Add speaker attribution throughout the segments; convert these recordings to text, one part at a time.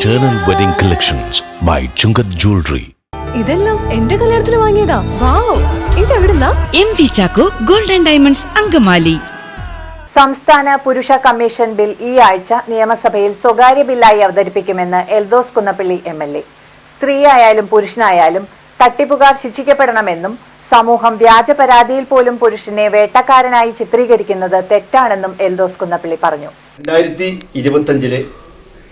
Speaker 1: Eternal wedding collections by Chungath jewellery
Speaker 2: ഇതെല്ലാം എന്റെ കല്യാണത്തിന് വാങ്ങിയതാ. Wow ഇതെവിടുന്നാ?
Speaker 3: M V Chacko golden diamonds Angamaly.
Speaker 4: സംസ്ഥാന പുരുഷ കമ്മീഷൻ ബിൽ ഈ ആഴ്ച നിയമസഭയിൽ സ്വകാര്യ ബില്ലായി അവതരിപ്പിക്കുമെന്ന് Eldhose Kunnappilly M L A. സ്ത്രീയായാലും പുരുഷനായാലും തട്ടിപ്പുകാർ ശിക്ഷിക്കപ്പെടണമെന്നും സമൂഹം വ്യാജ പരാതിയിൽ പോലും പുരുഷനെ വേട്ടക്കാരനായി ചിത്രീകരിക്കുന്നത് തെറ്റാണെന്നും എൽദോസ് കുന്നപ്പള്ളി പറഞ്ഞു.
Speaker 5: രണ്ടായിരത്തി ഇരുപത്തഞ്ചിലെ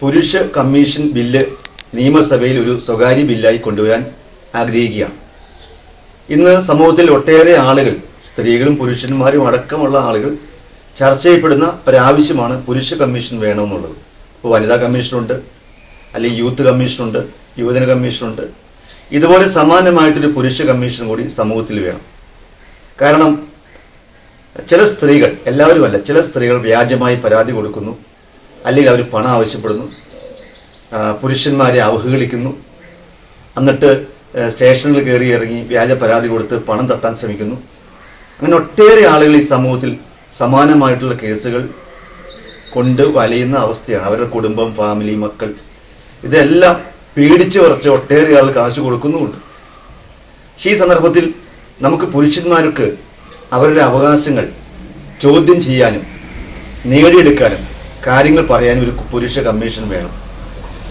Speaker 5: പുരുഷ കമ്മീഷൻ ബില്ല് നിയമസഭയിൽ ഒരു സ്വകാര്യ ബില്ലായി കൊണ്ടുവരാൻ ആഗ്രഹിക്കുകയാണ്. ഇന്ന് സമൂഹത്തിൽ ഒട്ടേറെ ആളുകൾ സ്ത്രീകളും പുരുഷന്മാരും അടക്കമുള്ള ആളുകൾ ചർച്ച ചെയ്യപ്പെടുന്ന ഒരാവശ്യമാണ് പുരുഷ കമ്മീഷൻ വേണമെന്നുള്ളത്. ഇപ്പോൾ വനിതാ കമ്മീഷനുണ്ട് അല്ലെങ്കിൽ യൂത്ത് കമ്മീഷനുണ്ട് യുവജന കമ്മീഷനുണ്ട്. ഇതുപോലെ സമാനമായിട്ടൊരു പുരുഷ കമ്മീഷൻ കൂടി സമൂഹത്തിൽ വേണം. കാരണം ചില സ്ത്രീകൾ എല്ലാവരുമല്ല ചില സ്ത്രീകൾ വ്യാജമായി പരാതി കൊടുക്കുന്നു. അല്ലെങ്കിൽ അവർ പണം ആവശ്യപ്പെടുന്നു. പുരുഷന്മാരെ അവഹേളിക്കുന്നു. എന്നിട്ട് സ്റ്റേഷനിൽ കയറി ഇറങ്ങി വ്യാജ പരാതി കൊടുത്ത് പണം തട്ടാൻ ശ്രമിക്കുന്നു. അങ്ങനെ ഒട്ടേറെ ആളുകൾ ഈ സമൂഹത്തിൽ സമാനമായിട്ടുള്ള കേസുകൾ കൊണ്ട് വലയുന്ന അവസ്ഥയാണ്. അവരുടെ കുടുംബം ഫാമിലി മക്കൾ. ഇതെല്ലാം പേടിച്ച് കുറച്ച് ഒട്ടേറെ ആൾ കാശ് കൊടുക്കുന്നുമുണ്ട്. പക്ഷേ ഈ സന്ദർഭത്തിൽ നമുക്ക് പുരുഷന്മാർക്ക് അവരുടെ അവകാശങ്ങൾ ചോദ്യം ചെയ്യാനും നേടിയെടുക്കാനും കാര്യങ്ങൾ പറയാൻ ഒരു പുരുഷ കമ്മീഷൻ വേണം.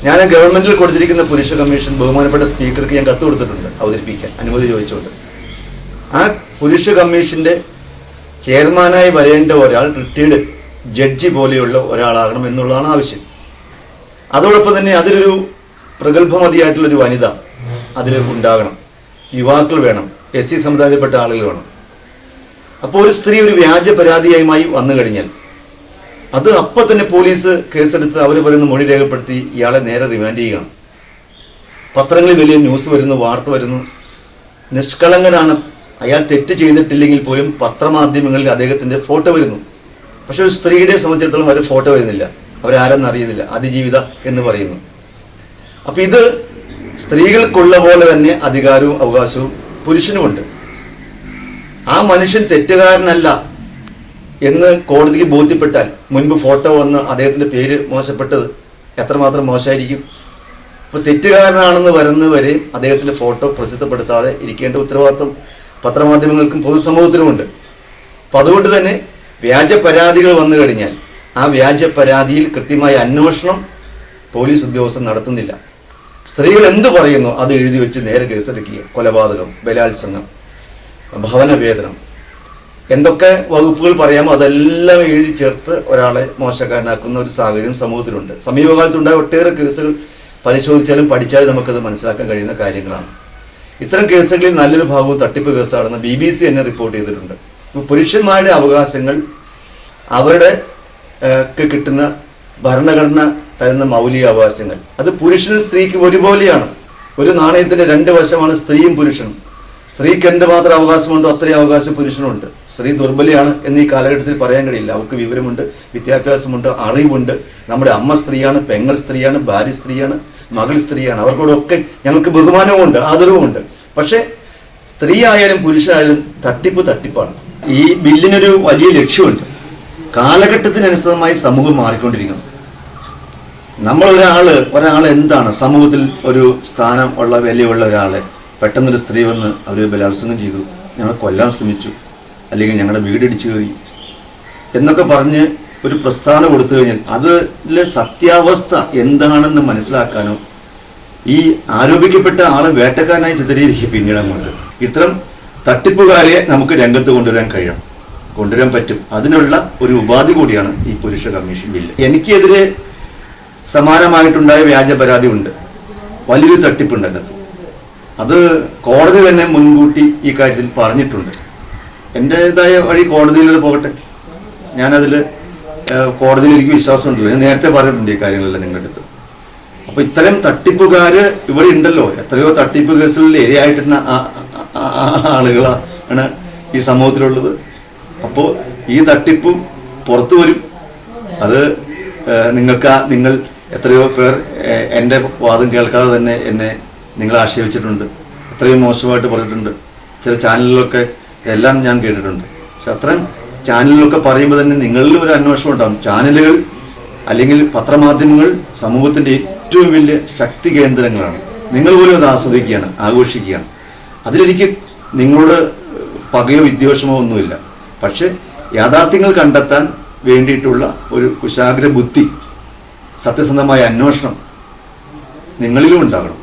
Speaker 5: ഞാൻ ഗവൺമെന്റിൽ കൊടുത്തിരിക്കുന്ന പുരുഷ കമ്മീഷൻ ബഹുമാനപ്പെട്ട സ്പീക്കർക്ക് ഞാൻ കത്ത് കൊടുത്തിട്ടുണ്ട് അവതരിപ്പിക്കാൻ അനുമതി ചോദിച്ചുകൊണ്ട്. ആ പുരുഷ കമ്മീഷന്റെ ചെയർമാനായി വരേണ്ട ഒരാൾ റിട്ടയർഡ് ജഡ്ജി പോലെയുള്ള ഒരാളാകണം എന്നുള്ളതാണ് ആവശ്യം. അതോടൊപ്പം തന്നെ അതിലൊരു പ്രഗത്ഭമതിയായിട്ടുള്ളൊരു വനിത അതിൽ ഉണ്ടാകണം. യുവാക്കൾ വേണം എസ് സി സമുദായത്തിൽപ്പെട്ട ആളുകൾ വേണം. അപ്പോൾ ഒരു സ്ത്രീ ഒരു വ്യാജ പരാതിയായി വന്നു കഴിഞ്ഞാൽ അത് അപ്പൊ തന്നെ പോലീസ് കേസെടുത്ത് അവർ പറയുന്ന മൊഴി രേഖപ്പെടുത്തി ഇയാളെ നേരെ റിമാൻഡ് ചെയ്യുകയാണ്. പത്രങ്ങളിൽ വലിയ ന്യൂസ് വരുന്നു വാർത്ത വരുന്നു. നിഷ്കളങ്കനാണ്. അയാൾ തെറ്റ് ചെയ്തിട്ടില്ലെങ്കിൽ പോലും പത്രമാധ്യമങ്ങളിൽ അദ്ദേഹത്തിന്റെ ഫോട്ടോ വരുന്നു. പക്ഷെ ഒരു സ്ത്രീയുടെ സംബന്ധിച്ചിടത്തോളം അവർ ഫോട്ടോ വരുന്നില്ല. അവരാരെന്ന് അറിയുന്നില്ല. അതിജീവിത എന്ന് പറയുന്നു. അപ്പൊ ഇത് സ്ത്രീകൾക്കുള്ള പോലെ തന്നെ അധികാരവും അവകാശവും പുരുഷനുമുണ്ട്. ആ മനുഷ്യൻ തെറ്റുകാരനല്ല. എന്ന് കോടതിക്ക് ബോധ്യപ്പെട്ടാൽ മുൻപ് ഫോട്ടോ വന്ന് അദ്ദേഹത്തിന്റെ പേര് മോശപ്പെട്ടത് എത്രമാത്രം മോശമായിരിക്കും? ഇപ്പൊ തെറ്റുകാരനാണെന്ന് വരുന്നവരെ അദ്ദേഹത്തിന്റെ ഫോട്ടോ പ്രസിദ്ധപ്പെടുത്താതെ ഇരിക്കേണ്ട ഉത്തരവാദിത്വം പത്രമാധ്യമങ്ങൾക്കും പൊതുസമൂഹത്തിനുമുണ്ട്. അപ്പൊ അതുകൊണ്ട് തന്നെ വ്യാജ പരാതികൾ വന്നു കഴിഞ്ഞാൽ ആ വ്യാജ പരാതിയിൽ കൃത്യമായ അന്വേഷണം പോലീസ് ഉദ്യോഗസ്ഥർ നടത്തുന്നില്ല. സ്ത്രീകൾ എന്ത് പറയുന്നു അത് എഴുതി വെച്ച് നേരെ കേസെടുക്കുക. കൊലപാതകം ബലാത്സംഗം ഭവനവേതനം. എന്തൊക്കെ വകുപ്പുകൾ പറയാമോ അതെല്ലാം എഴുതി ചേർത്ത് ഒരാളെ മോശക്കാരനാക്കുന്ന ഒരു സാഹചര്യം സമൂഹത്തിലുണ്ട്. സമീപകാലത്തുണ്ടായ ഒട്ടേറെ കേസുകൾ പരിശോധിച്ചാലും പഠിച്ചാലും നമുക്കത് മനസ്സിലാക്കാൻ കഴിയുന്ന കാര്യങ്ങളാണ്. ഇത്തരം കേസുകളിൽ നല്ലൊരു ഭാഗവും തട്ടിപ്പ് കേസാണെന്ന് ബി ബി സി തന്നെ റിപ്പോർട്ട് ചെയ്തിട്ടുണ്ട്. പുരുഷന്മാരുടെ അവകാശങ്ങൾ അവരുടെ കിട്ടുന്ന ഭരണഘടന തരുന്ന മൗലിക അവകാശങ്ങൾ. അത് പുരുഷനും സ്ത്രീക്കും ഒരുപോലെയാണ്. ഒരു നാണയത്തിന്റെ രണ്ട് വശമാണ് സ്ത്രീയും പുരുഷനും. സ്ത്രീക്ക് എന്തുമാത്രം അവകാശമുണ്ടോ അത്രയും അവകാശം പുരുഷനുണ്ട് സ്ത്രീ ദുർബലയാണ് എന്ന് ഈ കാലഘട്ടത്തിൽ പറയാൻ കഴിയില്ല. അവർക്ക് വിവരമുണ്ട് വിദ്യാഭ്യാസമുണ്ട് അറിവുണ്ട്. നമ്മുടെ അമ്മ സ്ത്രീയാണ് പെങ്ങൾ സ്ത്രീയാണ് ഭാര്യ സ്ത്രീയാണ് മകൾ സ്ത്രീയാണ്. അവർക്കോടൊക്കെ ഞങ്ങൾക്ക് ബഹുമാനവുമുണ്ട് ആദരവുമുണ്ട്. പക്ഷേ സ്ത്രീ ആയാലും പുരുഷനായാലും തട്ടിപ്പ് തട്ടിപ്പാണ്. ഈ ബില്ലിനൊരു വലിയ ലക്ഷ്യമുണ്ട്. കാലഘട്ടത്തിനനുസൃതമായി സമൂഹം മാറിക്കൊണ്ടിരിക്കണം നമ്മൾ ഒരാൾ ഒരാൾ എന്താണ്? സമൂഹത്തിൽ ഒരു സ്ഥാനം ഉള്ള വിലയുള്ള ഒരാളെ പെട്ടെന്നൊരു സ്ത്രീ വന്ന് അവർ ബലാത്സംഗം ചെയ്തു. ഞങ്ങളെ കൊല്ലാൻ ശ്രമിച്ചു. അല്ലെങ്കിൽ ഞങ്ങളുടെ വീടിടിച്ചു കയറി എന്നൊക്കെ പറഞ്ഞ് ഒരു പ്രസ്ഥാനം കൊടുത്തു കഴിഞ്ഞാൽ അതിലെ സത്യാവസ്ഥ എന്താണെന്ന് മനസ്സിലാക്കാനോ ഈ ആരോപിക്കപ്പെട്ട ആളെ വേട്ടക്കാരനായി ചിത്രീകരിക്കുക പിന്നീട് അങ്ങോട്ട്. ഇത്തരം തട്ടിപ്പുകാരെ നമുക്ക് രംഗത്ത് കൊണ്ടുവരാൻ കഴിയണം. കൊണ്ടുവരാൻ പറ്റും. അതിനുള്ള ഒരു ഉപാധി കൂടിയാണ് ഈ പുരുഷ കമ്മീഷൻ ബില്ല്. എനിക്കെതിരെ സമാനമായിട്ടുണ്ടായ വ്യാജ പരാതി ഉണ്ട്. വലിയൊരു തട്ടിപ്പുണ്ട് അത് കോടതി തന്നെ മുൻകൂട്ടി ഈ കാര്യത്തിൽ പറഞ്ഞിട്ടുണ്ട്. എന്റെതായ വഴി കോടതിയിൽ പോകട്ടെ. ഞാനതിൽ കോടതിയിൽ എനിക്ക് വിശ്വാസമുണ്ടല്ലോ. ഞാൻ നേരത്തെ പറഞ്ഞിട്ടുണ്ട് ഈ കാര്യങ്ങളെല്ലാം നിങ്ങളുടെ അടുത്ത്. അപ്പൊ ഇത്തരം തട്ടിപ്പുകാര് ഇവിടെ ഉണ്ടല്ലോ. എത്രയോ തട്ടിപ്പ് കേസുകളിൽ ഇരയായിട്ടുള്ള ആളുകളാണ് ഈ സമൂഹത്തിലുള്ളത്. അപ്പോൾ ഈ തട്ടിപ്പും പുറത്തു വരും. അത് നിങ്ങൾക്ക് നിങ്ങൾ എത്രയോ പേർ എന്റെ വാദം കേൾക്കാതെ തന്നെ എന്നെ നിങ്ങൾ ആക്ഷേപിച്ചിട്ടുണ്ട്. എത്രയും മോശമായിട്ട് പറഞ്ഞിട്ടുണ്ട്. ചില ചാനലിലൊക്കെ എല്ലാം ഞാൻ കേട്ടിട്ടുണ്ട്. പക്ഷെ അത്രയും ചാനലിലൊക്കെ പറയുമ്പോൾ തന്നെ നിങ്ങളിൽ ഒരു അന്വേഷണം ഉണ്ടാകും ചാനലുകൾ അല്ലെങ്കിൽ പത്രമാധ്യമങ്ങൾ സമൂഹത്തിന്റെ ഏറ്റവും വലിയ ശക്തി കേന്ദ്രങ്ങളാണ്. നിങ്ങൾ പോലും അത് ആസ്വദിക്കുകയാണ് ആഘോഷിക്കുകയാണ്. അതിലെനിക്ക് നിങ്ങളോട് പകയോ വിദ്വേഷമോ ഒന്നുമില്ല. പക്ഷെ യാഥാർത്ഥ്യങ്ങൾ കണ്ടെത്താൻ വേണ്ടിയിട്ടുള്ള ഒരു കുശാഗ്ര ബുദ്ധി സത്യസന്ധമായ അന്വേഷണം നിങ്ങളിലും ഉണ്ടാകണം.